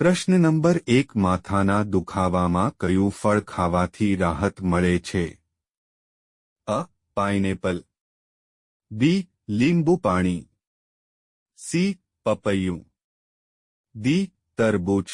પ્રશ્ન નંબર એક, માથાના દુખાવામાં કયું ફળ ખાવાથી રાહત મળે છે? અ, પાઇનેપલ. બી, લીંબુ પાણી. સી, પપૈયું. દી તરબૂચ.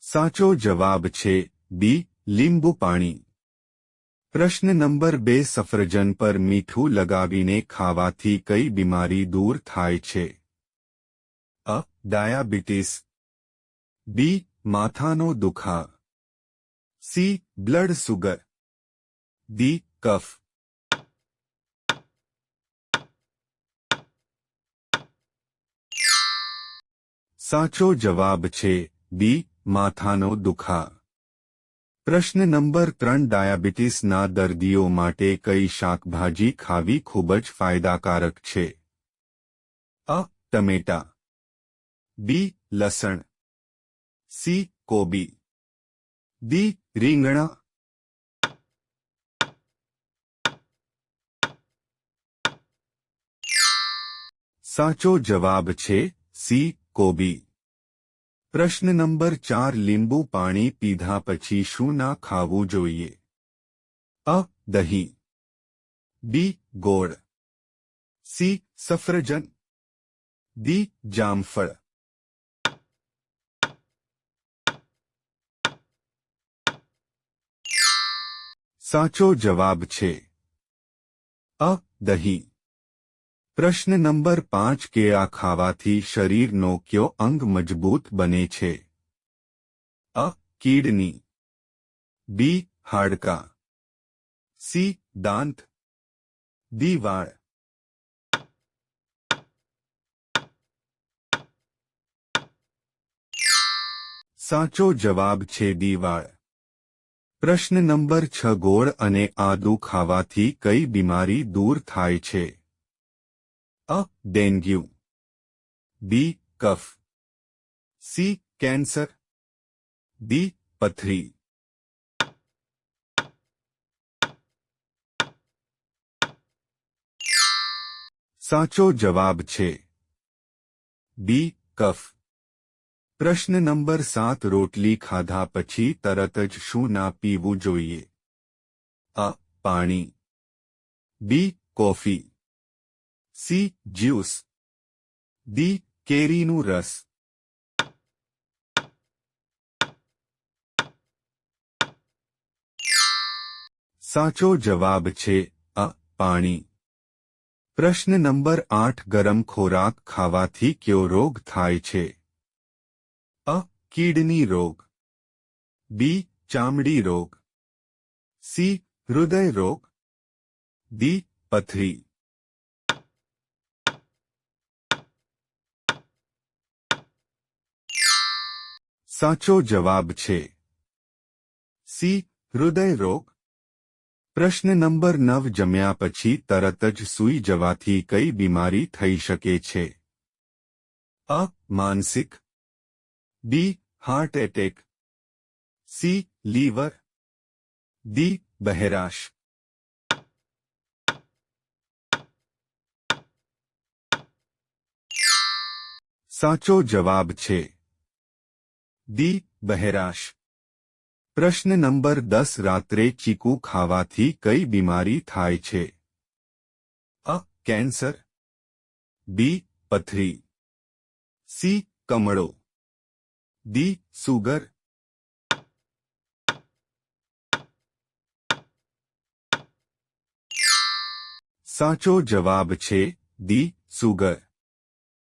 સાચો જવાબ છે બી, લીંબુ પાણી. પ્રશ્ન નંબર બે સફરજન પર મીઠું લગાવીને ખાવાથી કઈ બીમારી દૂર થાય છે અ ડાયાબિટીસ બી માથાનો દુખા સી બ્લડ સુગર ડી કફ સાચો જવાબ છે બી માથાનો દુખા પ્રશ્ન નંબર ત્રણ, ડાયાબિટીસના દર્દીઓ માટે કઈ શાકભાજી ખાવી ખૂબ જ ફાયદાકારક છે? અ, ટમેટા. બી, લસણ. સી, કોબી. ડી, રીંગણા. સાચો જવાબ છે સી, કોબી. પ્રશ્ન નંબર ચાર, લીંબુ પાણી પીધા પછી શું ના ખાવું જોઈએ? અ, દહીં. બી, ગોળ. સી, સફરજન. ડી, જામફળ. સાચો જવાબ છે અ, દહીં. પ્રશ્ન નંબર પાંચ કે આ ખાવાથી શરીરનો કયો અંગ મજબૂત બને છે? અ, કિડની. બી, હાડકા. સી, દાંત. ડી વાળ સાચો જવાબ છે દીવાળ. પ્રશ્ન નંબર છ, ગોળ અને આદુ ખાવાથી કઈ બીમારી દૂર થાય છે? અ ડેન્ગ્યુ બી કફ સી કેન્સર ડી પથરી સાચો જવાબ છે બી કફ પ્રશ્ન નંબર સાત રોટલી ખાધા પછી તરત જ શું ના પીવું જોઈએ અ પાણી B coffee C juice D કેરીનું રસ. સાચો જવાબ છે, અ, પાણી. પ્રશ્ન નંબર આઠ, ગરમ ખોરાક ખાવાથી કયો રોગ થાય છે? અ, કિડની રોગ. બી ચામડી રોગ. સી હૃદય રોગ. ડી પથરી. સાચો જવાબ છે. સી. હૃદય રોગ? પ્રશ્ન નંબર નવ જમ્યા પછી તરત જ સૂઈ જવાથી કઈ બીમારી થઈ શકે છે? અ. માનસિક. B. Heart attack. C. Liver. D. બહેરાશ. સાચો જવાબ છે. ડી બહેરાશ. પ્રશ્ન નંબર દસ, રાત્રે ચીકુ ખાવાથી કઈ બીમારી થાય છે? અ, કેન્સર. બી, પથરી. સી, કમળો. D, sugar. સાચો જવાબ છે દી સુગર.